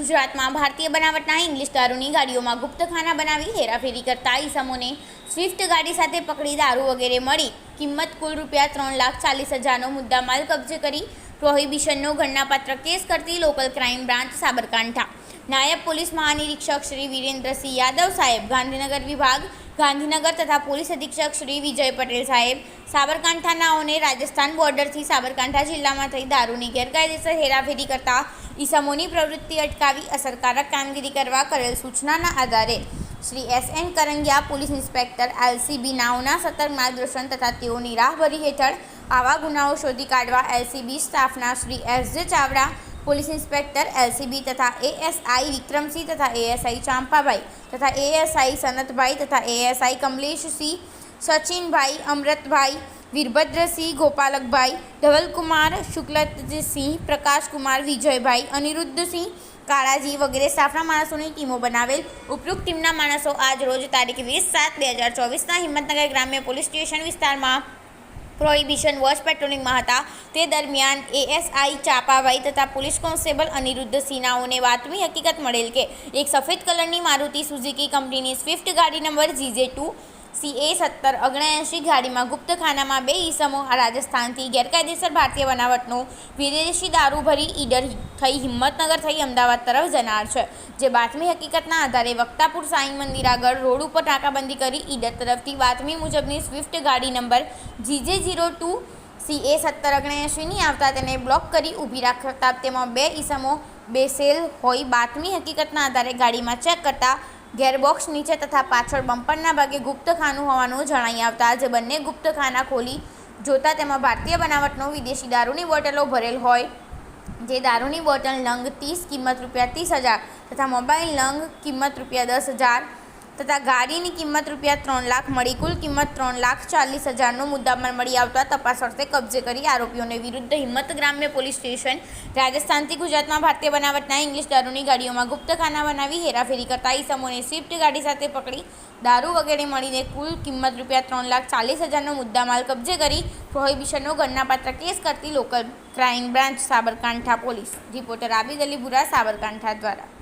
ગુજરાતમાં ભારતીય બનાવટના ઇંગ્લિશ દારૂની ગાડીઓમાં ગુપ્તખાના બનાવી હેરાફેરી કરતા ઈસમોને સ્વિફ્ટ ગાડી સાથે પકડી દારૂ વગેરે મળી. કિંમત કુલ રૂપિયા ત્રણ લાખ ચાલીસ હજારનો મુદ્દામાલ કબજે કરી પ્રોહિબિશનનો ગણનાપાત્ર કેસ કરતી લોકલ ક્રાઇમ બ્રાન્ચ સાબરકાંઠા. નાયબ પોલીસ મહાનિરીક્ષક શ્રી વિરેન્દ્રસિંહ યાદવ સાહેબ, ગાંધીનગર વિભાગ ગાંધીનગર તથા પોલીસ અધિક્ષક શ્રી વિજય પટેલ સાહેબ સાબરકાંઠાનાઓને રાજસ્થાન બોર્ડરથી સાબરકાંઠા જિલ્લામાં થઈ દારૂની ગેરકાયદેસર હેરાફેરી કરતા ઈસમોની પ્રવૃત્તિ અટકાવી અસરકારક કામગીરી કરવા કરેલ સૂચનાના આધારે Shri S N Karangiya police inspector LCB નાઓના સતર્ક માર્ગદર્શન તથા તેઓની રાહબરી હેઠળ આવા ગુનાઓ શોધી કાઢવા એલસીબી સ્ટાફના Shri S J Chavda police inspector LCB તથા એએસઆઈ વિક્રમસિંહ તથા એએસઆઈ ચાંપાભાઈ તથા એએસઆઈ સનતભાઈ તથા એએસઆઈ કમલેશસિંહ, સચિનભાઈ, અમૃતભાઈ, વીરભદ્રસિંહ, ગોપાલકભાઈ, ધવલકુમાર શુક્લતસિંહ પ્રકાશકુમાર, વિજયભાઈ, અનિરુદ્ધસિંહ, કાળાજી વગેરે સ્ટાફના માણસોની ટીમો બનાવેલ ઉપરોક્ત ટીમના માણસો આજ રોજ તારીખ વીસ સાત બે હજાર ચોવીસના હિંમતનગર ગ્રામ્ય પોલીસ સ્ટેશન વિસ્તારમાં પ્રોહિબિશન વોચ પેટ્રોલિંગમાં હતા. તે દરમિયાન એએસઆઈ ચાપાભાઈ તથા પોલીસ કોન્સ્ટેબલ અનિરુદ્ધ સિન્હાઓને વાતમી હકીકત મળેલ કે એક સફેદ કલરની મારુતિ સુઝુકી કંપનીની સ્વિફ્ટ ગાડી નંબર જીજે ટુ સીએ સત્તર ઓગણએંશી ગાડીમાં ગુપ્તખાનામાં બે ઈસમો રાજસ્થાનથી ગેરકાયદેસર ભારતીય બનાવટનો વિદેશી દારૂ ભરી ઈડર થઈ હિંમતનગર થઈ અમદાવાદ તરફ જનાર છે. જે બાતમી હકીકતના આધારે વક્તાપુર સાંઈ મંદિર આગળ રોડ ઉપર નાકાબંધી કરી ઈડર તરફથી બાતમી મુજબની સ્વિફ્ટ ગાડી number GJ zero two CA સત્તર ઓગણએંશીની આવતા તેને બ્લોક કરી ઊભી રાખતા તેમાં બે ઈસમો બેસેલ હોય બાતમી હકીકતના આધારે ગાડીમાં ચેક કરતા ગેરબોક્સ નીચે તથા પાછળ બમ્પરના ભાગે ગુપ્તખાનું હોવાનું જણાઈ આવતા જે બંને ગુપ્તખાના ખોલી જોતા તેમાં ભારતીય બનાવટનો વિદેશી દારૂની બોટલો ભરેલ હોય. જે દારૂની બોટલ નંગ ત્રીસ કિંમત રૂપિયા ત્રીસ હજાર તથા મોબાઈલ નંગ કિંમત રૂપિયા દસ હજાર તથા ગાડીની કિંમત રૂપિયા ત્રણ લાખ મળી, કુલ કિંમત ત્રણ લાખ ચાલીસ હજારનો મુદ્દામાલ મળી આવતા તપાસ અર્થે કબજે કરી આરોપીઓને વિરુદ્ધ હિંમત ગ્રામ્ય પોલીસ સ્ટેશન, રાજસ્થાનથી ગુજરાતમાં ભારતીય બનાવટના ઇંગ્લિશ દારૂની ગાડીઓમાં ગુપ્તખાના બનાવી હેરાફેરી કરતા ઈસમોને સ્વિફ્ટ ગાડી સાથે પકડી દારૂ વગેરે મળીને કુલ કિંમત રૂપિયા ત્રણ લાખ ચાલીસ હજારનો મુદ્દામાલ કબજે કરી પ્રોહિબિશનનો ગણનાપાત્ર કેસ કરતી local crime branch Sabarkantha police. Reporter Abid Ali Bura Sabarkantha દ્વારા.